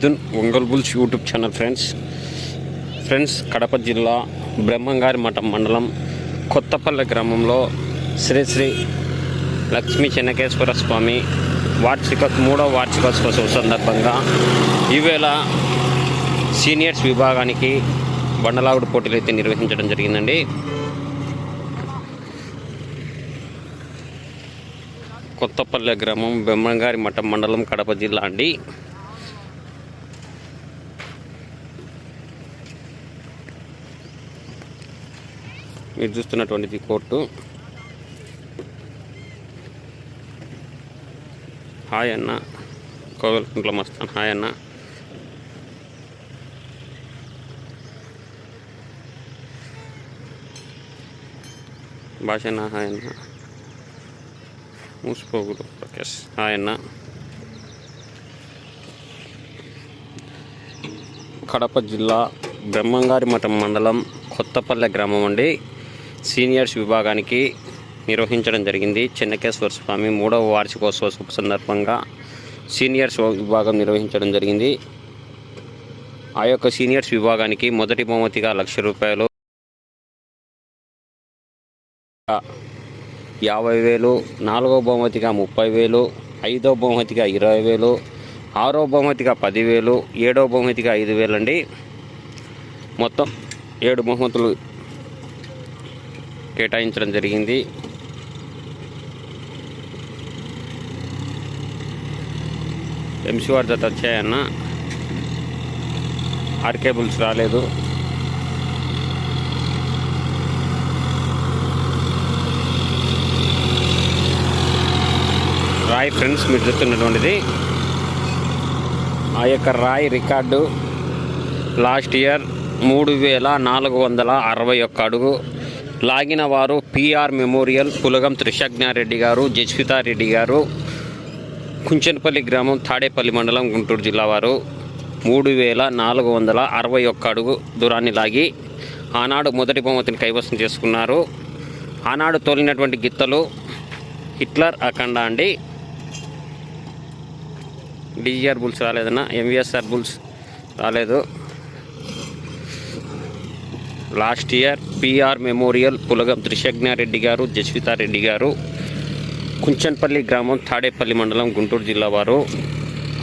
Mithun Ongole bulls YouTube channel friends. Friends Kadapa జిల్లా బ్రహ్మంగారి మఠం మండలం కొత్తపల్లె గ్రామంలో శ్రీ శ్రీ లక్ష్మీ చెన్నకేశ్వర స్వామి వార్షిక మూడవ వార్షికోత్సవ సందర్భంగా ఈవేళ సీనియర్స్ విభాగానికి బండలాగుడు పోటీలు అయితే నిర్వహించడం జరిగిందండి. కొత్తపల్లె గ్రామం బ్రహ్మంగారి మఠం మండలం కడప జిల్లా అండి. మీరు చూస్తున్నటువంటిది కోర్టు. హాయ్ అన్న. కోవెలకుంట్ల మస్తాను. హాయ్ అన్న. భాషన్న హాయ్ అన్న. మూసిపోగుడు ప్రకాష్ హాయ్ అన్న. కడప జిల్లా బ్రహ్మంగారి మఠం మండలం కొత్తపల్లె గ్రామం అండి. సీనియర్స్ విభాగానికి నిర్వహించడం జరిగింది. చెన్నకేశ్వర స్వామి మూడవ వార్షికోత్సవ శుభ సందర్భంగా సీనియర్స్ విభాగం నిర్వహించడం జరిగింది. ఆ యొక్క సీనియర్స్ విభాగానికి మొదటి బహుమతిగా లక్ష రూపాయలు యాభై వేలు నాలుగో బహుమతిగా ముప్పై వేలు ఐదో బహుమతిగా ఇరవై వేలు ఆరో బహుమతిగా పదివేలు ఏడో బహుమతిగా ఐదు వేలు అండి. మొత్తం ఏడు బహుమతులు కేటాయించడం జరిగింది. ఎంసీఆర్ జత వచ్చాయన్న. ఆర్కే బుల్స్ రాలేదు. రాయ్ ఫ్రెండ్స్ మీరు చూస్తున్నటువంటిది. ఆ యొక్క రాయ్ రికార్డు లాస్ట్ ఇయర్ మూడు వేల నాలుగు వందల అరవై ఒక్క అడుగు లాగిన వారు పిఆర్ మెమోరియల్ పులగం త్రిశజ్ఞారెడ్డి గారు జస్వితారెడ్డి గారు కుంచెనపల్లి గ్రామం తాడేపల్లి మండలం గుంటూరు జిల్లా వారు. మూడు వేల నాలుగు వందల అరవై ఒక్క అడుగు దూరాన్ని లాగి ఆనాడు మొదటి బహుమతిని కైవసం చేసుకున్నారు. ఆనాడు తోలినటువంటి గిత్తలు హిట్లర్ అఖండ అండి. డిజిఆర్ బుల్స్ రాలేదన్నా ఎంవిఎస్ఆర్ బుల్స్ రాలేదు. Last year PR memorial Pulagam త్రిశజ్ఞారెడ్డి గారు జస్వితారెడ్డి గారు కుంచన్పల్లి గ్రామం తాడేపల్లి మండలం గుంటూరు జిల్లా వారు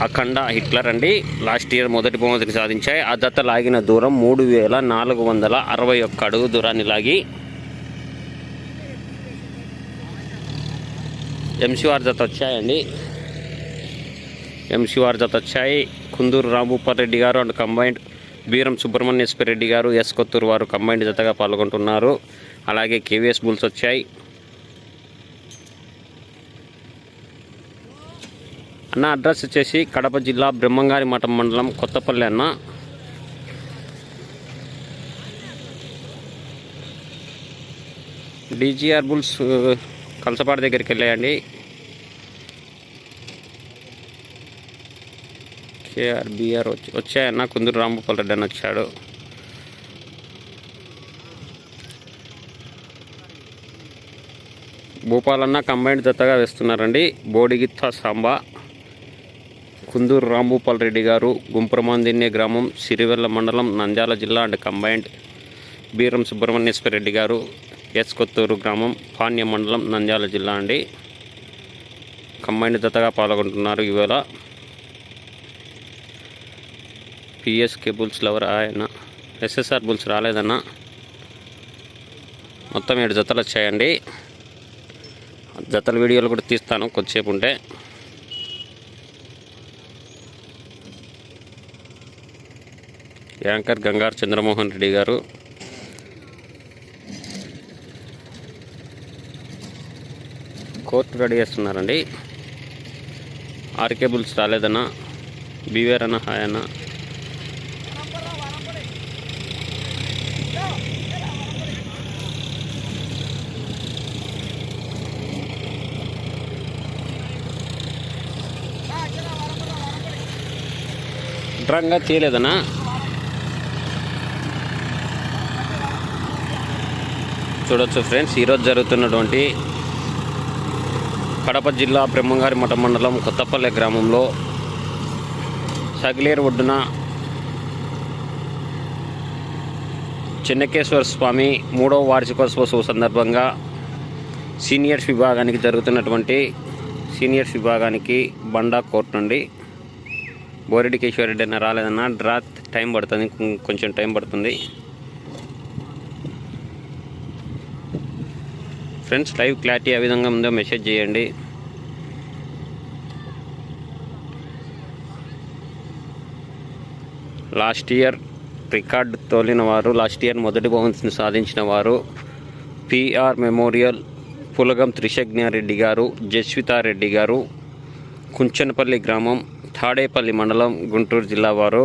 అఖండ హిట్లర్ అండి. లాస్ట్ ఇయర్ మొదటి బహుమతిని సాధించాయి. ఆ దత్త లాగిన దూరం మూడు వేల నాలుగు వందల అరవై ఒక్క అడుగు దూరాన్ని లాగి ఎంసీఆర్ జత వచ్చాయండి. ఎంసీఆర్ జత వచ్చాయి. కుందూరు రాంభూపాల్ రెడ్డి గారు అండ్ కంబైండ్ బీరం సుబ్రహ్మణ్యేశ్వర రెడ్డి గారు ఎస్ కొత్తూరు వారు కంబైండ్ జతగా పాల్గొంటున్నారు. అలాగే కేవీఎస్ బుల్స్ వచ్చాయి. అన్న అడ్రస్ వచ్చేసి కడప జిల్లా బ్రహ్మంగారి మఠం మండలం కొత్తపల్లి అన్న. డీజీఆర్ బుల్స్ కలసపాడు దగ్గరికి వెళ్ళాయండి. కేఆర్బిఆర్ వచ్చి వచ్చాయన్న కుందూరు రాంభూపాల్ రెడ్డి అని వచ్చాడు. భూపాలన్న కంబైండ్ జతగా వేస్తున్నారండి. బోడిగిత్త సాంబా కుందూరు రాంభూపాల్ రెడ్డి గారు గుంపురమాందిన్య గ్రామం సిరివెల్ల మండలం నంద్యాల జిల్లా అండ్ కంబైండ్ బీరం సుబ్రహ్మణ్యేశ్వర రెడ్డి గారు ఎస్ కొత్తూరు గ్రామం పాణ్య మండలం నంద్యాల జిల్లా అండి. కంబైండ్ జతగా పాల్గొంటున్నారు ఈవేళ. పిఎస్కే బుల్స్ లవర్ ఆయన. ఎస్ఎస్ఆర్ బుల్స్ రాలేదన్న. మొత్తం ఏడు జతలు వచ్చాయండి. జతల వీడియోలు కూడా తీస్తాను కొద్దిసేపు ఉంటే. యాంకర్ గంగారు చంద్రమోహన్ రెడ్డి గారు. కోర్టు రెడీ చేస్తున్నారండి. ఆర్కే బుల్స్ రాలేదన్నా. బీవేర్ అన్న హాయ్ అన్న. డ్రంగా చేయలేదన్నా. చూడొచ్చు ఫ్రెండ్స్ ఈరోజు జరుగుతున్నటువంటి కడప జిల్లా బ్రహ్మంగారి మఠ మండలం కొత్తపల్లె గ్రామంలో సగిలేరు ఒడ్డున చెన్నకేశ్వర స్వామి మూడవ వార్షికోత్సవ సందర్భంగా సీనియర్స్ విభాగానికి జరుగుతున్నటువంటి సీనియర్స్ విభాగానికి బండా కోర్టు నుండి బోరెడ్డి కేశవరెడ్డి అన్న రాలేదన్న. డ్రా టైం పడుతుంది. కొంచెం టైం పడుతుంది. ఫ్రెండ్స్ లైవ్ క్లారిటీ ఏ విధంగా ఉందో మెసేజ్ చేయండి. లాస్ట్ ఇయర్ రికార్డు తోలిన వారు లాస్ట్ ఇయర్ మొదటి బహుమతిని సాధించిన వారు పిఆర్ మెమోరియల్ పులగం త్రిశజ్ఞారెడ్డి గారు జస్వితారెడ్డి గారు కుంచనపల్లి గ్రామం తాడేపల్లి మండలం గుంటూరు జిల్లా వారు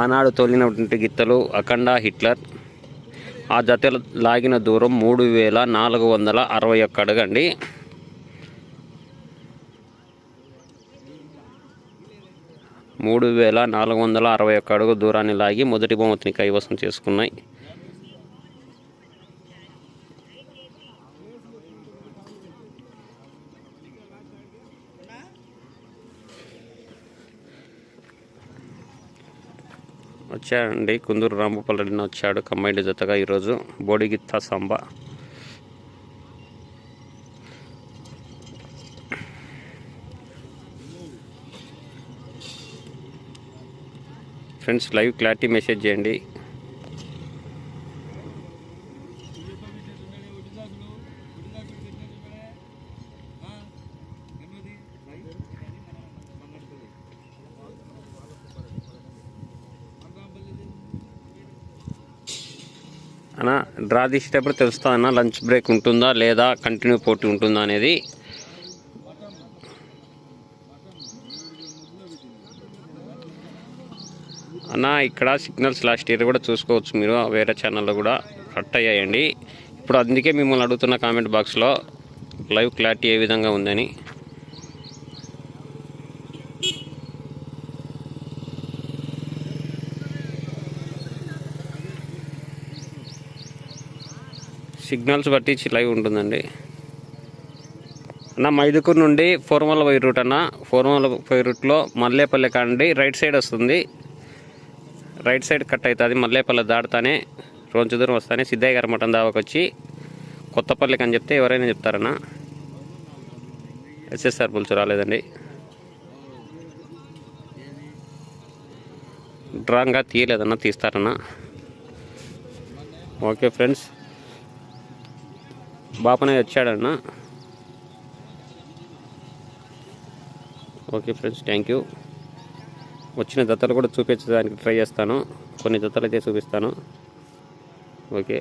ఆనాడు తోలినటువంటి గిత్తలు అఖండ హిట్లర్. ఆ జత లాగిన దూరం మూడు వేల నాలుగు వందల అరవై ఒక్క అడగండి. మూడు వేల నాలుగు వందల అరవై ఒక్క అడుగు దూరాన్ని లాగి మొదటి బహుమతిని కైవసం చేసుకున్నాయి. వచ్చాడండి. కుందూరు రాంభూపాలరెడ్డిని వచ్చాడు. కమ్మైండ్ జతగా ఈరోజు బోడిగిత్త సంబ. ఫ్రెండ్స్ లైవ్ క్లారిటీ మెసేజ్ చేయండి. అన్న డ్రా తీసేటప్పుడు తెలుస్తా అన్న లంచ్ బ్రేక్ ఉంటుందా లేదా కంటిన్యూ పోటీ ఉంటుందా అనేది. అన్న ఇక్కడ సిగ్నల్స్ లాస్ట్ ఇయర్ కూడా చూసుకోవచ్చు మీరు వేరే ఛానల్లో కూడా కట్ అయ్యాయండి. ఇప్పుడు అందుకే మిమ్మల్ని అడుగుతున్న కామెంట్ బాక్స్లో లైవ్ క్లారిటీ ఏ విధంగా ఉందని. సిగ్నల్స్ బట్టి లైవ్ ఉంటుందండి. అన్న మైదుకూరు నుండి ఫోర్మల్ వై రూట్ అన్న. ఫోర్మల్ వై రూట్లో మల్లేపల్లె కాండి రైట్ సైడ్ వస్తుంది. రైట్ సైడ్ కట్ అవుతుంది మల్లేపల్లె దాటుతానే రోజు దూరం వస్తానే సిద్ధయ్య గారి మఠం దావాకి వచ్చి కొత్తపల్లికి అని చెప్తే ఎవరైనా చెప్తారన్నా. ఎస్ఎస్ఆర్ పులుసు రాలేదండి. డ్రాంగా తీయలేదన్నా తీస్తారన్నా. Okay friends. బాపనే వచ్చాడన్న. Okay friends thank you. వచ్చిన జతలు కూడా చూపించడానికి ట్రై చేస్తాను. కొన్ని జతలు అయితే చూపిస్తాను. ఓకే.